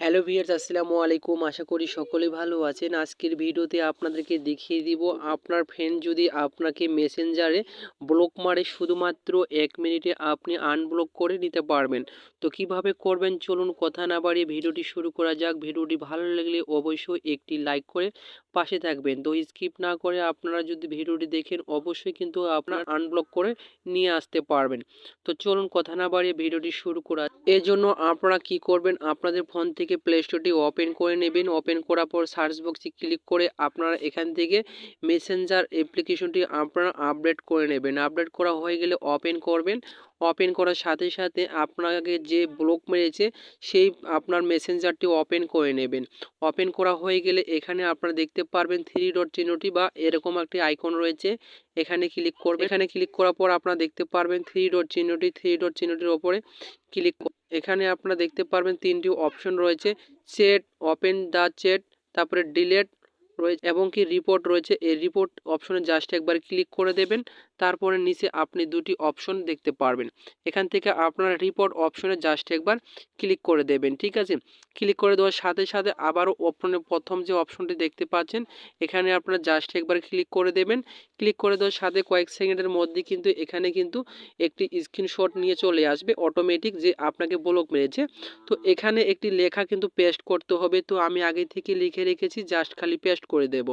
Hello viewers আসসালামু আলাইকুম। আশা করি সকলে ভালো আছেন। আজকের ভিডিওতে আপনাদেরকে দেখিয়ে দিব, আপনার ফ্রেন্ড যদি আপনাকে মেসেঞ্জারে ব্লক মারে, শুধুমাত্র এক মিনিটে আপনি আনব্লক করে নিতে পারবেন। তো কীভাবে করবেন? চলুন কথা না বাড়িয়ে ভিডিওটি শুরু করা যাক। ভিডিওটি ভালো লাগলে অবশ্যই একটি লাইক করে পাশে থাকবেন। তো স্কিপ না করে আপনারা যদি ভিডিওটি দেখেন, অবশ্যই কিন্তু আপনার আনব্লক করে নিয়ে আসতে পারবেন। তো চলুন কথা না বাড়িয়ে ভিডিওটি শুরু করা এর জন্য আপনারা কি করবেন, আপনাদের ফোন থেকে প্লে স্টোরটি ওপেন করে নেবেন। ওপেন করার পর সার্চ বক্সে ক্লিক করে আপনারা এখান থেকে মেসেঞ্জার অ্যাপ্লিকেশনটি আপনারা আপডেট করে নেবেন। আপডেট করা হয়ে গেলে ওপেন করবেন। ওপেন করার সাথে সাথে আপনাকে যে ব্লক মেরেছে, সেই আপনার মেসেঞ্জারটি ওপেন করে নেবেন। ওপেন করা হয়ে গেলে এখানে আপনারা দেখতে পারবেন থ্রি ডট চিহ্নটি বা এরকম একটি আইকন রয়েছে। এখানে ক্লিক করবেন। এখানে ক্লিক করার পর আপনারা দেখতে পারবেন থ্রি ডট চিহ্নটি থ্রি ডট চিহ্নটির ওপরে ক্লিক এখানে আপনারা দেখতে পারবেন তিনটি অপশন রয়েছে। চেট ওপেন দ্য চেট তারপরে ডিলেট রয়েছে এবং কি রিপোর্ট রয়েছে, এই রিপোর্ট অপশনে জাস্ট একবার ক্লিক করে দেবেন, তারপরে নিচে আপনি দুটি অপশন দেখতে পারবেন। এখান থেকে আপনারা রিপোর্ট অপশনে জাস্ট একবার ক্লিক করে দেবেন, ঠিক আছে? ক্লিক করে দেওয়ার সাথে সাথে আবারও অপশনে প্রথম যে অপশনটি দেখতে পাচ্ছেন, এখানে আপনারা জাস্ট একবার ক্লিক করে দেবেন। ক্লিক করে দেওয়ার সাথে কয়েক সেকেন্ডের মধ্যে কিন্তু এখানে কিন্তু একটি স্ক্রিনশট নিয়ে চলে আসবে অটোমেটিক যে আপনাকে ব্লক মেরেছে। তো এখানে একটি লেখা কিন্তু পেস্ট করতে হবে, তো আমি আগে থেকে লিখে রেখেছি জাস্ট খালি পেস্ট করে দেব।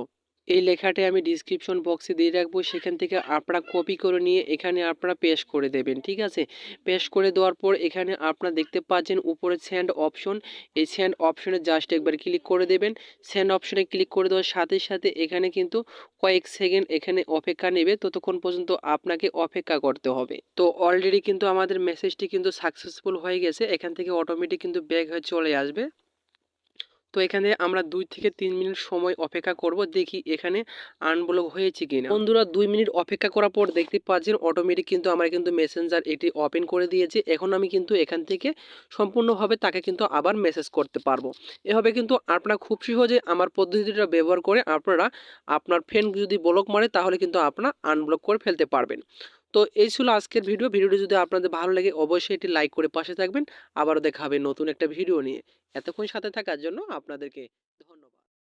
এই লেখাটি আমি ডিসক্রিপশন বক্সে দিয়ে রাখব। সেখান থেকে আপনারা কপি করে নিয়ে এখানে আপনারা পেস্ট করে দেবেন, ঠিক আছে? পেস্ট করে দেওয়ার পর এখানে আপনারা দেখতে পাচ্ছেন উপরে স্যান্ড অপশন এই স্যান্ড অপশনে জাস্ট একবার ক্লিক করে দেবেন। স্যান্ড অপশনে ক্লিক করে দেওয়ার সাথে সাথে এখানে কিন্তু কয়েক সেকেন্ড এখানে অপেক্ষা নেবে। ততক্ষণ পর্যন্ত আপনাকে অপেক্ষা করতে হবে। তো অলরেডি কিন্তু আমাদের মেসেজটি কিন্তু সাকসেসফুল হয়ে গেছে। এখান থেকে অটোমেটিক কিন্তু ব্যাক হয়ে চলে আসবে। তো এখানে আমরা দুই থেকে তিন মিনিট সময় অপেক্ষা করব, দেখি এখানে আনব্লক হয়েছে কিনা। বন্ধুরা, দুই মিনিট অপেক্ষা করার পর দেখতে পাচ্ছেন অটোমেটিক কিন্তু আমার কিন্তু মেসেঞ্জার এটি ওপেন করে দিয়েছে। এখন আমি কিন্তু এখান থেকে সম্পূর্ণভাবে তাকে কিন্তু আবার মেসেজ করতে পারব। এভাবে কিন্তু আপনারা খুব সহজে আমার পদ্ধতিটা ব্যবহার করে আপনারা আপনার ফ্রেন্ড যদি ব্লক মারে, তাহলে কিন্তু আপনারা আনব্লক করে ফেলতে পারবেন। তো এই ছিল আজকের ভিডিও। ভিডিওটি যদি আপনাদের ভালো লাগে, অবশ্যই এটি লাইক করে পাশে থাকবেন। আবারও দেখা হবে নতুন একটা ভিডিও নিয়ে। এতক্ষণ সাথে থাকার জন্য আপনাদেরকে ধন্যবাদ।